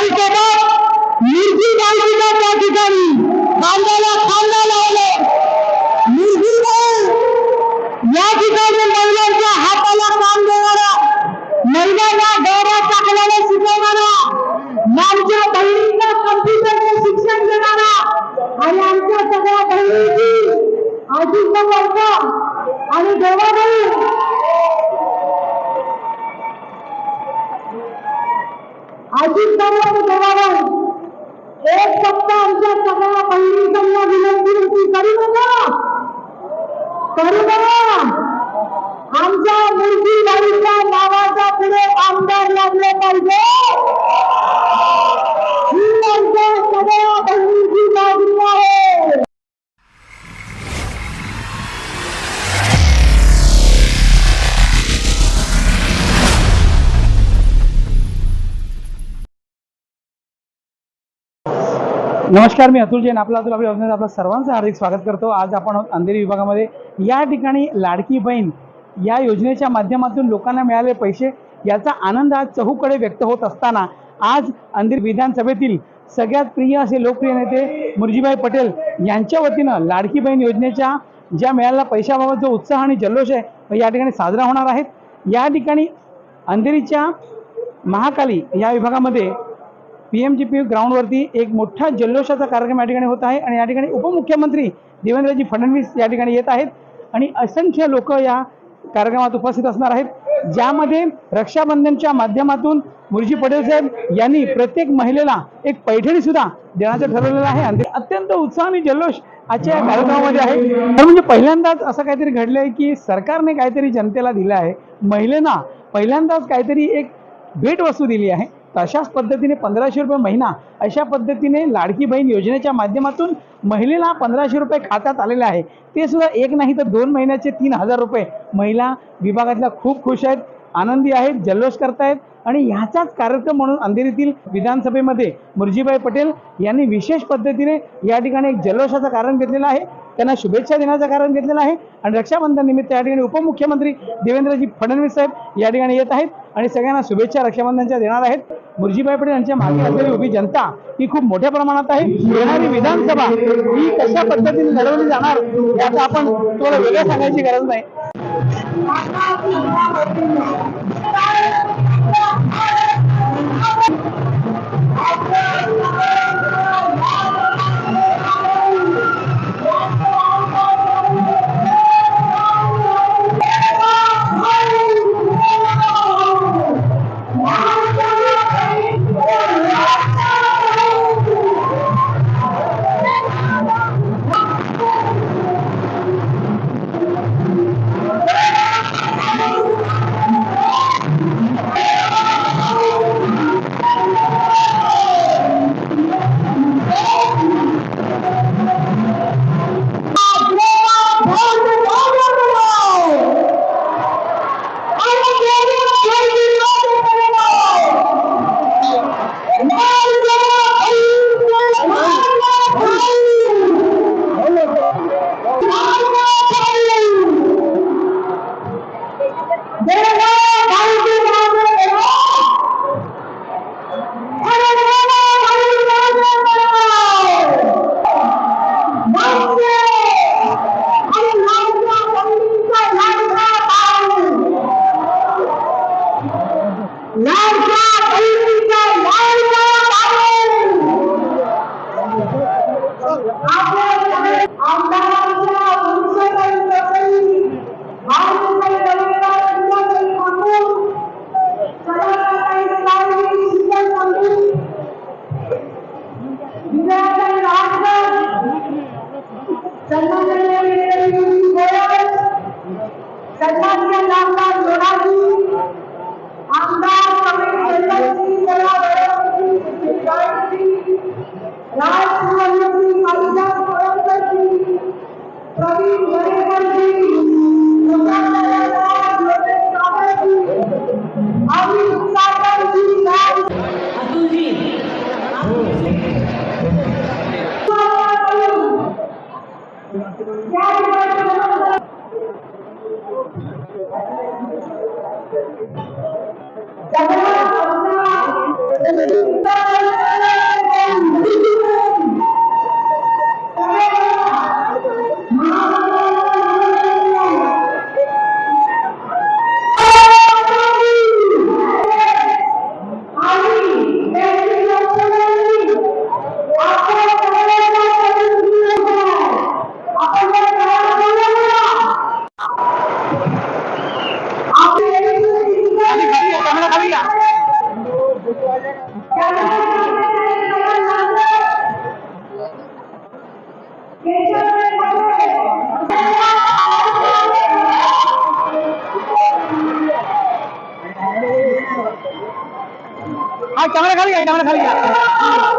অল্প नमस्कार मी अतुल जैन आपला अतुल आपल्या योजनेत आपलं सर्वांचं हार्दिक स्वागत करतो. आज आपण अंधेरी विभागामध्ये या ठिकाणी लाडकी बहीण या योजनेच्या माध्यमातून लोकांना मिळालेले पैसे याचा आनंद आज चहूकडे व्यक्त होत असताना आज अंधेरी विधानसभेतील सगळ्यात प्रिय असे लोकप्रिय नेते मुरजीभाई पटेल यांच्या वतीनं लाडकी बहीण योजनेच्या ज्या मिळालेल्या पैशाबाबत जो उत्साह आणि जल्लोष आहे या ठिकाणी साजरा होणार आहेत या ठिकाणी अंधेरीच्या महाकाली या विभागामध्ये पी एम जी पी ग्राउंडवरती एक मोठा जल्लोषाचा कार्यक्रम या ठिकाणी होत आहे आणि या ठिकाणी उपमुख्यमंत्री देवेंद्रजी फडणवीस या ठिकाणी येत आहेत आणि असंख्य लोक या कार्यक्रमात उपस्थित असणार आहेत ज्यामध्ये रक्षाबंधनच्या माध्यमातून मुरजी पटेल साहेब यांनी प्रत्येक महिलेला एक पैठणी सुद्धा देण्याचं ठरवलेलं आहे. आणि अत्यंत उत्साह आणि जल्लोष आजच्या या कार्यक्रमामध्ये आहे. तर म्हणजे पहिल्यांदाच असं काहीतरी घडलंय की सरकारने काहीतरी जनतेला दिलं आहे. महिलेना पहिल्यांदाच काहीतरी एक भेटवस्तू दिली आहे. तशाच पद्धतीने पंधराशे रुपये महिना अशा पद्धतीने लाडकी बहीण योजनेच्या माध्यमातून महिलेला पंधराशे रुपये खात्यात आलेले आहे. ते सुद्धा एक नाही तर दोन महिन्याचे तीन हजार रुपये. महिला विभागातल्या खूप खुश आहेत आनंदी आहेत जल्लोष करतायत. आणि ह्याचाच कार्यक्रम म्हणून अंधेरीतील विधानसभेमध्ये मुरजीभाई पटेल यांनी विशेष पद्धतीने या ठिकाणी एक जल्लोषाचं कारण घेतलेलं आहे. त्यांना शुभेच्छा देण्याचं कारण घेतलेलं आहे. आणि रक्षाबंधन निमित्त या ठिकाणी उपमुख्यमंत्री देवेंद्रजी फडणवीस साहेब या ठिकाणी येत आहेत आणि सगळ्यांना शुभेच्छा रक्षाबंधनच्या देणार आहेत. मुरजीभाई पटेल यांच्या मागे असलेली उभी जनता ही खूप मोठ्या प्रमाणात आहे. येणारी विधानसभा ही कशा पद्धतीने लढवली जाणार याचा आपण तुम्हाला वेगळं सांगायची गरज नाही. लाडका खाली घ्या.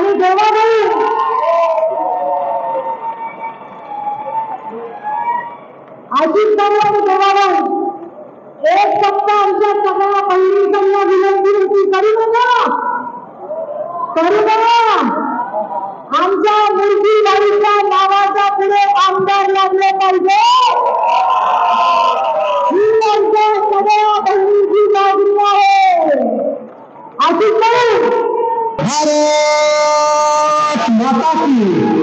आणि देवाभाऊ अजित पवार जवाहर एक फक्त आमच्या सगळ्या बहिणींना विनंती होती करू नका. करू नका. आमच्या मुलगी बाईच्या नावाच्या पुढे आमदार लागले पाहिजे. ही आमच्या सगळ्या बहिणीची मागणी आहे. अजित भाऊ भारत माता की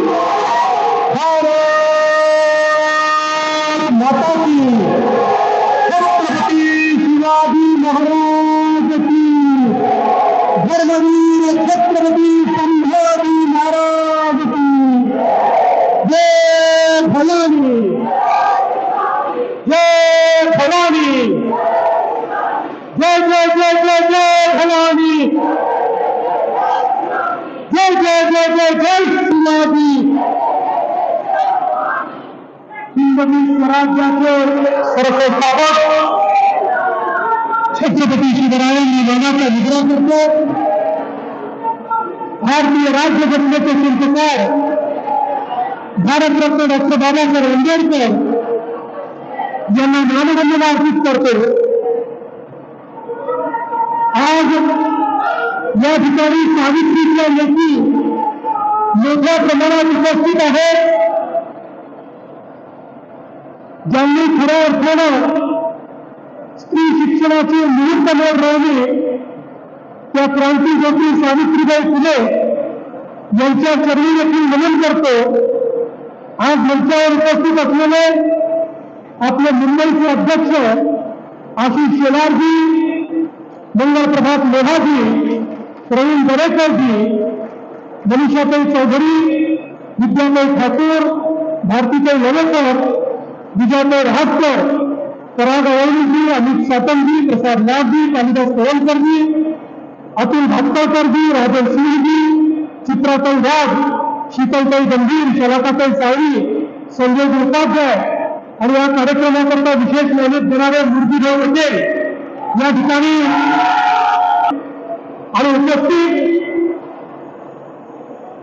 छत्रपती शिवरायांनी मनाचा निद्रा करतो भारतीय राज्यघटनेचे शिल्पकार भारतरत्न डॉक्टर बाबासाहेब आंबेडकर यांना मानवंदना अर्पित करतो आज या ठिकाणी सावित्रीच्या लेखी मोठ्या प्रमाणात उपस्थित आहेत ज्यांनी खऱ्या अर्थानं स्त्री शिक्षणाचे निमित्त मोड राहिले त्या क्रांतीज्योती सावित्रीबाई फुले यांच्या चरणी देखील नमन करतो. आज मंचावर उपस्थित असलेले आपले मुंबईचे अध्यक्ष आशिष शेलारजी मंगल प्रभात लोहाजी प्रवीण दरेकरजी मनीषाताई चौधरी विद्याताई ठाकूर भारतीताई लवेकर विजयताई रहाटकर पराग अवळीजी अमित सातमजी प्रसाद नाथजी कालिदास कोवलकरजी अतुल भातकरजी राजन सिंहजी चित्राताई वाघ शीतलताई गंभीर शलाकाताई सावळी संजय उपाध्याय आणि या कार्यक्रमाकरता विशेष मेहनत देणारे मूर्तीदेव पटेल या ठिकाणी आणि उपस्थित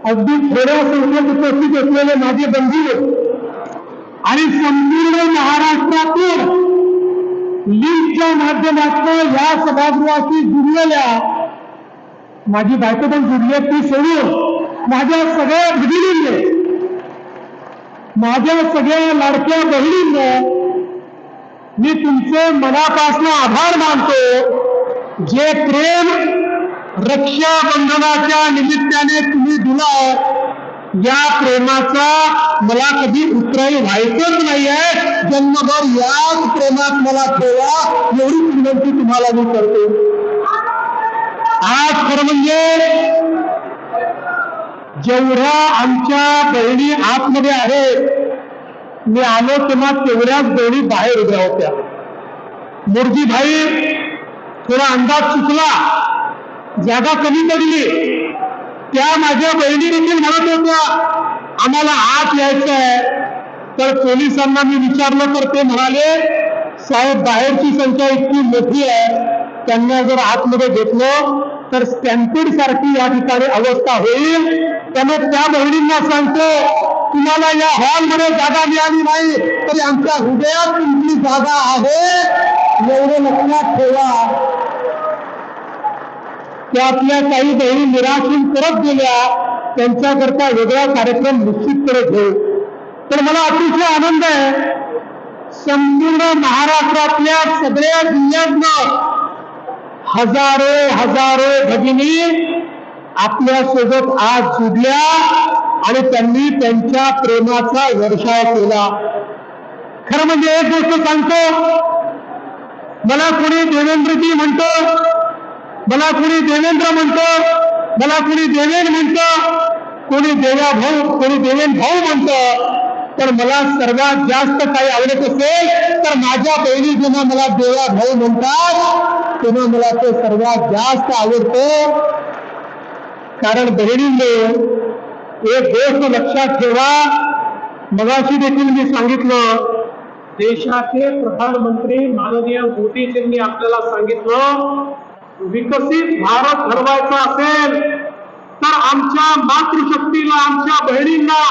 अगदी थोड्या संख्येत उपस्थित असलेले माझे बंधू आणि संपूर्ण महाराष्ट्रातून लिंकच्या माध्यमातून या सभागृहाशी जुडलेल्या माझी बायको पण जुडली ती सोडून माझ्या सगळ्या भगिनींनी माझ्या सगळ्या लाडक्या बहिणींना मी तुमचे मनापासून आभार मानतो जे प्रेम रक्षाबंधनाच्या निमित्ताने तुम्ही दिला या प्रेमाचा मला कधी उतराई व्हायचंच नाहीये. जन्मभर याच प्रेमात मला ठेवा. एवढी विनंती तुम्हाला मी करतो. आज खरं म्हणजे जेवढ्या आमच्या बहिणी आतमध्ये आहेत मी आलो तेव्हा तेवढ्याच बहिणी बाहेर उभ्या होत्या. मुरजी भाई थोडा अंदाज चुकला. जागा कमी पडली. त्या माझ्या बहिणी देखील म्हणत होत्या आम्हाला आत यायचं आहे तर पोलिसांना मी विचारलं तर ते म्हणाले साहेब बाहेरची संख्या इतकी मोठी आहे त्यांना जर आतमध्ये घेतलं तर स्टॅम्पिड सारखी या ठिकाणी अवस्था होईल. त्यामुळे त्या बहिणींना सांगतो तुम्हाला या हॉलमध्ये जागा मिळाली नाही तरी आमच्या हृदयात तुमची जागा आहे. एवढं लक्षात ठेवा. त्यातल्या काही बहिणी निराशून करत गेल्या त्यांच्याकरता वेगळा कार्यक्रम निश्चितपणे घेऊ तर मला अतिशय आनंद आहे. संपूर्ण महाराष्ट्रातल्या सगळ्या जिल्ह्यातनं हजारो हजारो भगिनी आपल्यासोबत आज जुडल्या आणि त्यांनी त्यांच्या प्रेमाचा व्यवसाय केला. खरं म्हणजे एक गोष्ट सांगतो. मला कोणी देवेंद्रजी म्हणतो मला कोणी देवेंद्र म्हणतं मला कोणी देवेन म्हणतं कोणी देव्या भाऊ कोणी देवेन भाऊ म्हणतं. तर मला सर्वात जास्त काही आवडत असेल तर माझ्या बहिणी जेव्हा मला देव्या भाऊ म्हणतात तेव्हा मला ते सर्वात जास्त आवडतो. कारण बहिणींनी एक गोष्ट लक्षात ठेवा. मगाशी देखील मी सांगितलं देशाचे प्रधानमंत्री माननीय मोदीजींनी आपल्याला सांगितलं विकसित भारत घडवायचा असेल तर आमच्या मातृशक्तीला आमच्या बहिणींना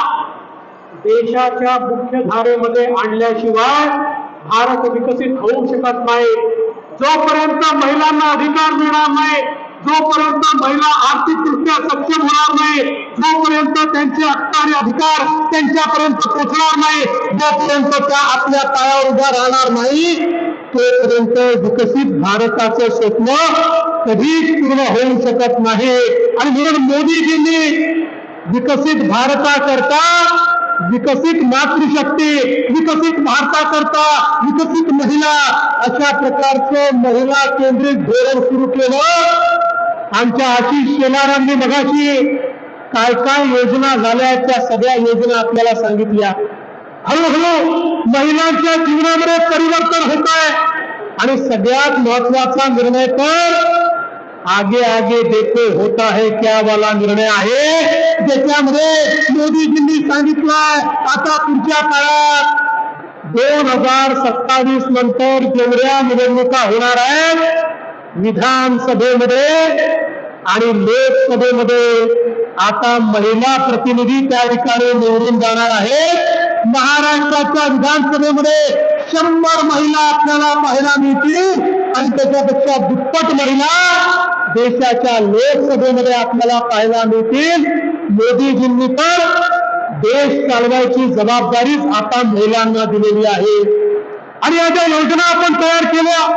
देशाच्या मुख्य धारेमध्ये आणल्याशिवाय भारत विकसित होऊ शकत नाही. जोपर्यंत महिलांना अधिकार मिळणार नाही जोपर्यंत महिला आर्थिकदृष्ट्या सक्षम होणार नाही जोपर्यंत त्यांचे हक्क आणि अधिकार त्यांच्यापर्यंत पोहोचणार नाही जोपर्यंत त्या आपल्या पायावर उभ्या राहणार नाही तोपर्यंत विकसित भारताचं स्वप्न कधीच पूर्ण होऊ शकत नाही. आणि म्हणून मोदीजींनी विकसित भारताकरता विकसित मातृशक्ती विकसित भारताकरता विकसित महिला अशा प्रकारचं महिला केंद्रित धोरण सुरू केलं. आमच्या आशिष शेलारांनी मगाशी काय काय योजना झाल्या त्या सगळ्या योजना आपल्याला सांगितल्या. हळूहळू महिलांच्या जीवनामध्ये परिवर्तन होत आहे. आणि सगळ्यात महत्त्वाचा निर्णय तर आगे आगे देखो होता है क्या वाला निर्णय आहे. ज्याच्यामध्ये मोदीजींनी सांगितलंय आता पुढच्या काळात दोन हजार सत्तावीस नंतर जेवढ्या निवडणुका होणार आहेत विधानसभेमध्ये आणि लोकसभेमध्ये आता महिला प्रतिनिधी त्या ठिकाणी निवडून जाणार आहेत. महाराष्ट्राच्या विधानसभेमध्ये शंभर महिला आपल्याला पाहायला मिळतील आणि त्याच्यापेक्षा दुप्पट महिला देशाच्या लोकसभेमध्ये आपल्याला पाहायला मिळतील. मोदीजींनी तर देश चालवायची जबाबदारीच आता महिलांना दिलेली आहे. आणि या ज्या योजना आपण तयार केल्या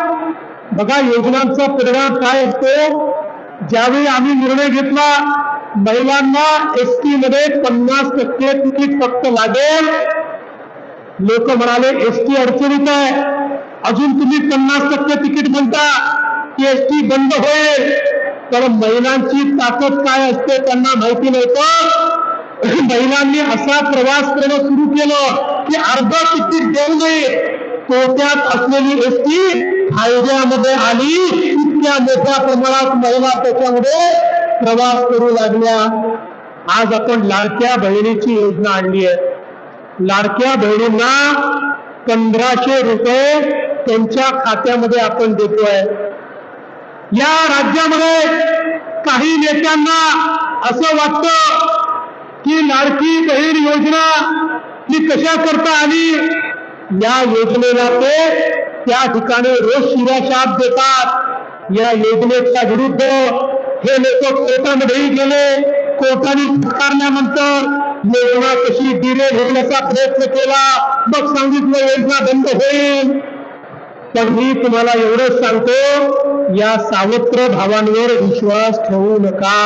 बघा योजनांचा परिणाम काय असतो? ज्यावेळी आम्ही निर्णय घेतला महिलांना एस टी मध्ये पन्नास टक्के तिकीट फक्त लागेल. लोक म्हणाले एस टी अडचणीत आहे. अजून तुम्ही पन्नास टक्के तिकीट म्हणता की एस टी बंद होईल. तर महिलांची ताकद काय असते त्यांना माहिती नव्हतं. महिलांनी असा प्रवास करणं सुरू केलं की अर्ध तिकीट देऊ नये. तोट्यात असलेली एस टी फायद्यामध्ये आली. इतक्या मोठ्या प्रमाणात महिला त्याच्यामध्ये प्रवास करू लागल्या. आज आपण लाडक्या बहिणीची योजना आणली आहे. लाडक्या बहिणींना पंधराशे रुपये त्यांच्या खात्यामध्ये आपण देतोय. या राज्यामध्ये काही नेत्यांना असं वाटतं की लाडकी बहीण योजना ही कशा करता आली? या योजनेला ते त्या ठिकाणी रोज शिराशाप देतात. या योजनेच्या विरुद्ध हे लोक कोर्टामध्येही गेले. कोर्टाने स्वीकारल्यानंतर योजना कशी डिरे घेण्याचा प्रयत्न केला? मग सांगितलं योजना बंद होईल. पण मी तुम्हाला एवढंच सांगतो या सावत्र भावांवर विश्वास ठेवू नका.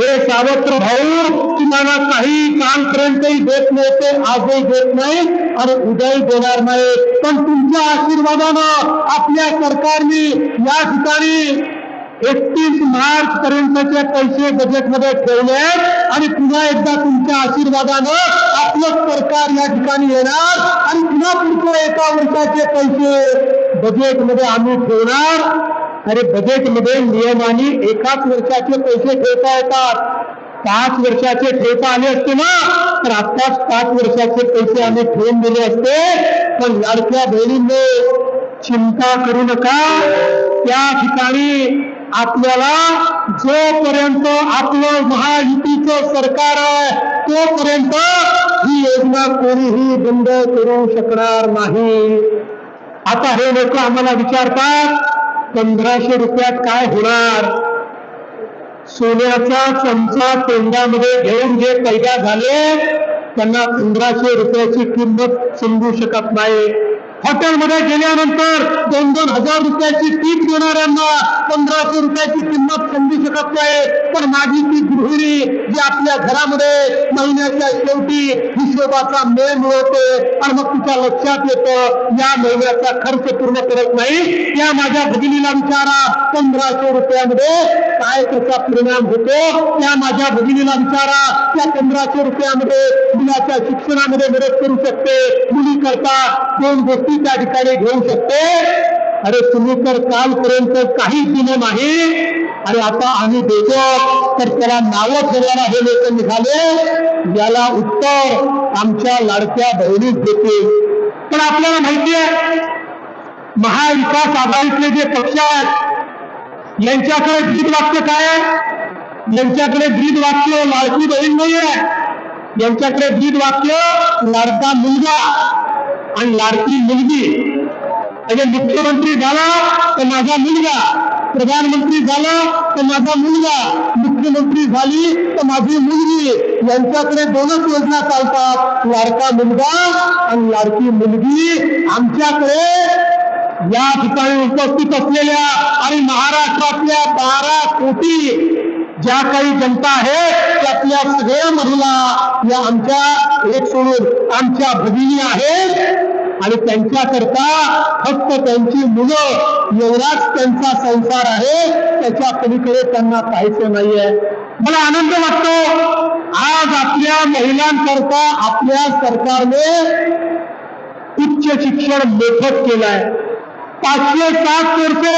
हे सावत्र भाऊ तुम्हाला काही कालपर्यंतही देत नव्हते आजही देत नाही आणि उद्याही देणार नाही पण तुमच्या आशीर्वादानं आपल्या सरकारने या ठिकाणी एकतीस मार्च पर्यंतचे पैसे बजेटमध्ये ठेवले आणि पुन्हा एकदा तुमच्या आशीर्वादानं आपलं सरकार या ठिकाणी येणार आणि पुन्हा पुढच्या एका वर्षाचे पैसे बजेटमध्ये आम्ही ठेवणार. अरे बजेटमध्ये नियमाने एकाच वर्षाचे पैसे ठेवता येतात. पाच वर्षाचे ठेवता आले असते ना तर आत्ताच पाच वर्षाचे पैसे आम्ही ठेवून दिले असते. पण लाडक्या बहिणींनी चिंता करू नका. त्या ठिकाणी आपल्याला जोपर्यंत आपलं महायुतीचं सरकार आहे तोपर्यंत ही योजना कोणीही बंद करू शकणार नाही. आता हे लोक आम्हाला विचारतात पंधराशे रुपयात काय होणार? सोन्याचा चमचा तोंडामध्ये घेऊन जे पैदा झाले त्यांना पंधराशे रुपयाची किंमत समजू शकत नाही. हॉटेलमध्ये गेल्यानंतर दोन दोन हजार रुपयाची टीप देणाऱ्यांना पंधराशे रुपयाची किंमत समजू शकत नाही. पण माझी ती गृहिणी जी आपल्या घरामध्ये महिन्याच्या शेवटी हिशोबाचा मेळ मिळवते आणि मग तिच्या लक्षात येतं या महिन्याचा खर्च पूर्ण करत नाही. या माझ्या भगिनीला विचारा पंधराशे रुपयामध्ये काय त्याचा परिणाम होतो? त्या माझ्या भगिनीला विचारा त्या पंधराशे रुपयामध्ये मुलाच्या शिक्षणामध्ये मदत करू शकते. मुली करता दोन गोष्टी त्या ठिकाणी घेऊ शकते. अरे तुम्ही तर कालपर्यंत काहीच दिलं नाही. आणि आता आम्ही देतो. तर त्याला नावं ठेवायला हे लोक निघाले. याला उत्तर आमच्या लाडक्या बहिणीच देतील पण आपल्याला माहिती आहे, महाविकास आघाडीतले जे पक्ष आहेत, यांच्याकडे वाक्य काय यांच्याकडे ब्रीद वाक्य लाडकी बहीण नाही आहे यांच्याकडे वाक्य लाडका मुलगा लाडकी मुलगी. म्हणजे मुख्यमंत्री झाला तर माझा मुलगा. प्रधानमंत्री झाला तर माझा मुलगा. मुख्यमंत्री झाली तर माझी मुलगी. यांच्याकडे दोनच योजना चालतात. लाडका मुलगा आणि लाडकी मुलगी. आमच्याकडे या ठिकाणी उपस्थित असलेल्या आणि महाराष्ट्रातल्या बारा कोटी ज्या काही जनता आहे त्यातल्या सगळ्या महिला या आमच्या एक सोडून आमच्या भगिनी आहेत. आणि त्यांच्याकरता फक्त त्यांची मुलं एवढाच त्यांचा संसार आहे त्याच्या पलीकडे त्यांना काहीच नाहीये. मला आनंद वाटतो आज आपल्या महिलांकरता आपल्या सरकारने उच्च शिक्षण मोफत केलंय. पाचशे सात वर्ष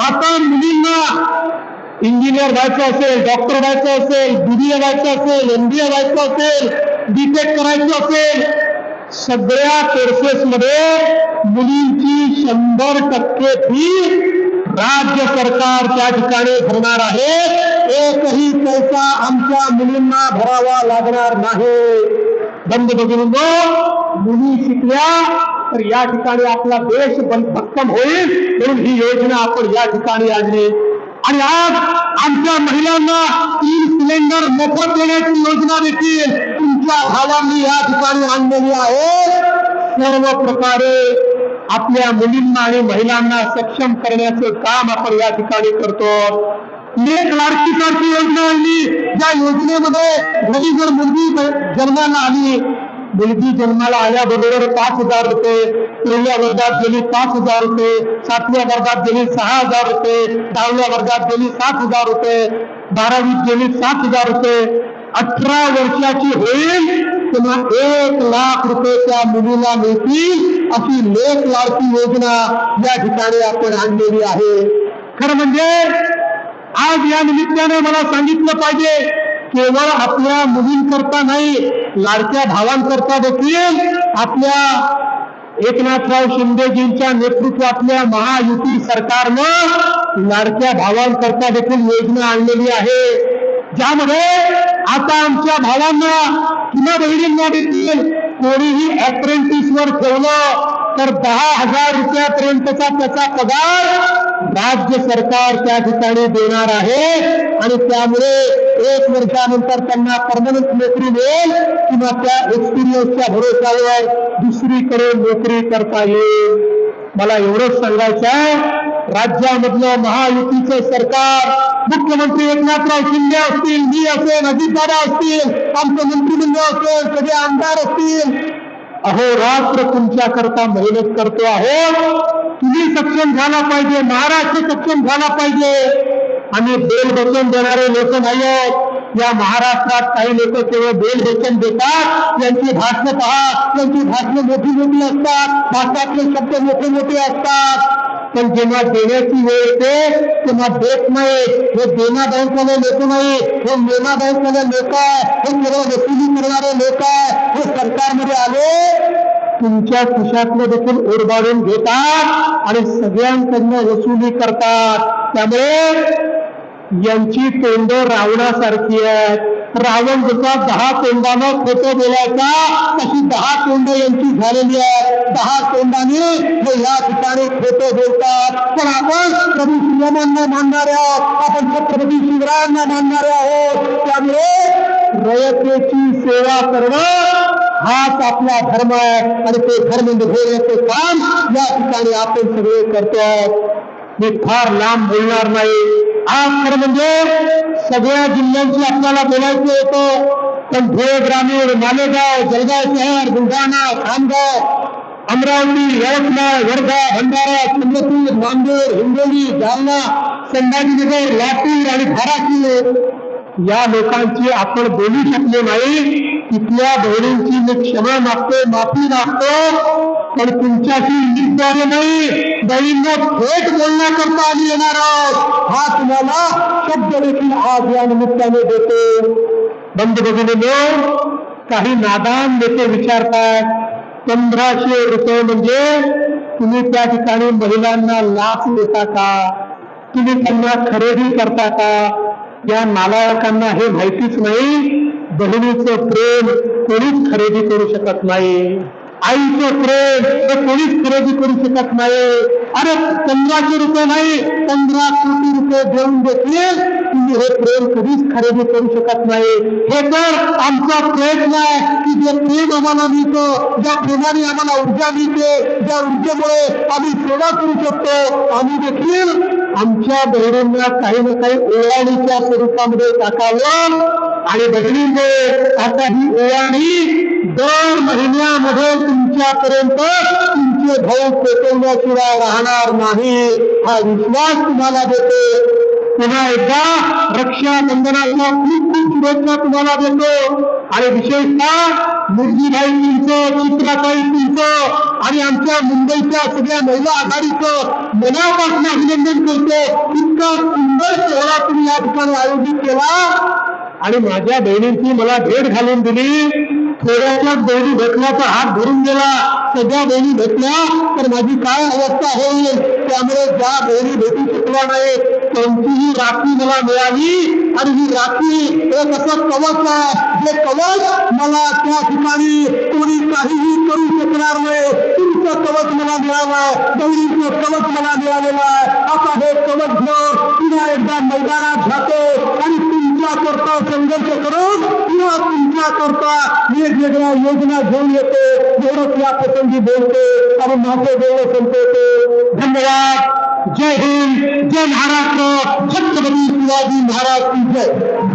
आता मुलींना इंजिनियर व्हायचं डॉक्टर व्हायचं असेल बीबीए व्हायचं असेल एमबीए व्हायचं बीटेक करायचं सगळ्या कोर्सेस मध्ये मुलींची शंभर टक्के राज्य सरकार ठिकाणी भरणार आहे. एकही पैसा आमच्या भरावा लागणार नाही. बंद भगिनींनो मुली शिकल्या तर या ठिकाणी देश भक्कम होईल. म्हणून ही योजना आपण या ठिकाणी आणि आज आमच्या महिलांना तीन सिलेंडर मोफत देण्याची योजना देखील तुमच्या भावांनी या ठिकाणी आणलेली आहे. सर्व प्रकारे आपल्या मुलींना आणि महिलांना सक्षम करण्याचं काम आपण या ठिकाणी करतो. एक लाडकी सारखी योजना आणली. ज्या योजनेमध्ये घरी जर मुलगी जन्माला आली मुलगी जन्माला आल्याबरोबर पाच हजार रुपये पहिल्या वर्गात गेली पाच हजार रुपये सातव्या वर्गात गेली सहा हजार रुपये दहाव्या वर्गात गेली सात हजार रुपये बारावीत गेली सात हजार रुपये. अठरा वर्षाची होईल तेव्हा एक लाख रुपये त्या मुलीला मिळतील अशी लेख लाडकी योजना या ठिकाणी आपण आणलेली आहे. खरं म्हणजे आज या निमित्ताने मला सांगितलं पाहिजे केवळ आपल्या मुलींकरता नाही लाडक्या भावांकरता देखील आपल्या एकनाथराव शिंदेजींच्या नेतृत्वातल्या महायुती सरकारनं लाडक्या भावांकरता देखील योजना आणलेली आहे. ज्यामध्ये आता आमच्या भावांना किंवा बहिणींना देखील कोणीही अप्रेंटिस वर ठेवलं तर दहा हजार रुपयापर्यंतचा त्याचा पगार राज्य सरकार त्या ठिकाणी देणार आहे आणि त्यामुळे एक वर्षानंतर त्यांना परमनंट नोकरी मिळेल किंवा त्या एक्सपिरियन्सच्या भरोशावर दुसरीकडे नोकरी करता येईल. मला एवढंच सांगायचं आहे राज्यामधलं महायुतीचं सरकार मुख्यमंत्री एकनाथराव शिंदे असतील मी असेल अजितदादा असतील आमचं मंत्रिमंडळ असेल सगळे आमदार असतील अहोरात्र तुमच्या करता मेहनत करतो आहोत. तुम्ही सक्षम झाला पाहिजे महाराष्ट्र सक्षम झाला पाहिजे. आम्ही बेल बचन देणारे लोक नाही या महाराष्ट्रात काही लोक केवळ बेल बचन देतात. यांची भाषणं पहा. त्यांची भाषणं मोठी मोठी असतात. भाषणातले शब्द मोठे मोठे असतात. पण जेव्हा देण्याची वेळ येते तेव्हा देत नाही. हे देना बँकवाले लोक नाही. हे मेना बँकवाले लोक आहे. हे केवळ वसुली करणारे लोक आहे. हे सरकारमध्ये आले तुमच्या खिशातलं देखील ओरबाडून घेतात आणि सगळ्यांकडनं वसुली करतात. त्यामुळे यांची तोंड रावणासारखी आहेत. रावण जसा दहा तोंडानं खोटं बोलायचा तशी दहा तोंड यांची झालेली आहेत. दहा तोंडाने हे या ठिकाणी खोटं बोलतात. पण आपण प्रभू श्रीरामांना मानणारे आहोत आपण छत्रपती शिवरायांना मानणारे आहोत. त्यामुळे रयतेची सेवा करणं हाच आपला धर्म आहे. आणि ते धर्म निभवण्याचे काम या ठिकाणी आपण सगळे करतो मी फार लांब बोलणार नाही. आज खरं म्हणजे सगळ्या जिल्ह्यांची आपल्याला बोलायचं होतं. पण धुळे ग्रामीण मालेगाव जळगाव शहर बुलढाणा खामगाव अमरावती यवतमाळ वर्धा भंडारा चंद्रपूर नांदेड हिंगोली जालना संभाजीनगर लातूर आणि धाराशिव. या लोकांची आपण बोलू शकलो नाही. तिथल्या बहिणींची मी क्षमा मागतो माफ़ी मागतो. पण तुमच्याशी निद्वारे नाही, बहिणींना थेट बोलण्याकरता आम्ही येणार आहोत. हा तुम्हाला शब्द देखील आज या निमित्ताने देतो. बंद भगिनीनो काही नादान नेते विचारतात. पंधराशे रुपये म्हणजे तुम्ही त्या ठिकाणी महिलांना लाच देता का? तुम्ही त्यांना खरेदी करता का? या नालायकांना हे माहितीच नाही बहिणीचं प्रेम कोणीच खरेदी करू शकत नाही. आईचं प्रेम हे कोणीच खरेदी करू शकत नाही. अरे पंधराशे रुपये नाही पंधरा कोटी रुपये देऊन देखील तुम्ही हे प्रेम कधीच खरेदी करू शकत नाही. हे तर आमचा प्रयत्न आहे की जे प्रेम आम्हाला मिळतं ज्या प्रेमाने आम्हाला ऊर्जा मिळते ज्या ऊर्जेमुळे आम्ही सेवा करू शकतो आम्ही देखील आमच्या बहिणींना काही ना काही ओवाळणीच्या स्वरूपामध्ये टाकावं आणि बहिणींचे आता ही ओवाळणी दर महिन्यामध्ये तुमच्यापर्यंत तुमचे भाऊ पोचवण्याशिवाय राहणार नाही हा विश्वास तुम्हाला देतो. पुन्हा एकदा रक्षाबंधनाच्या खूप खूप शुभेच्छा तुम्हाला देतो. आणि विशेषतः मुरजीभाईंचं चित्राताईंचं आणि आमच्या मुंबईच्या सगळ्या महिला आघाडीचं मनापासून अभिनंदन करतो. इतका सुंदर सोहळा तुम्ही या ठिकाणी आयोजित केला. आणि माझ्या बहिणींची मला भेट घालून दिली. थोड्याच्याच बहिणी भेटण्याचा हात धरून गेला. सगळ्या बहिणी भेटल्या तर माझी काय अवस्था होईल? त्यामुळे ज्या बहिणी भेटू शकल्या नाही कोणतीही राखी मला मिळाली आणि ही राखी एक असं कवच आहे. जे कवच मला त्या ठिकाणी कोणी काहीही करू शकणार नाही. तुमचं कवच मला मिळालंय गौरीचं कवच मला मिळालेलं आहे. आता हे कवच घेऊन पुन्हा एकदा मैदानात जातो आणि तुमच्या करता संघर्ष करून किंवा तुमच्या करता वेगवेगळ्या योजना घेऊन येतो. एवढंच या प्रसंगी बोलतो. आणि माझं बोलणं संपवतो. धन्यवाद. जय हिंद जय महाराष्ट्र छत्रपती शिवाजी महाराज की जय।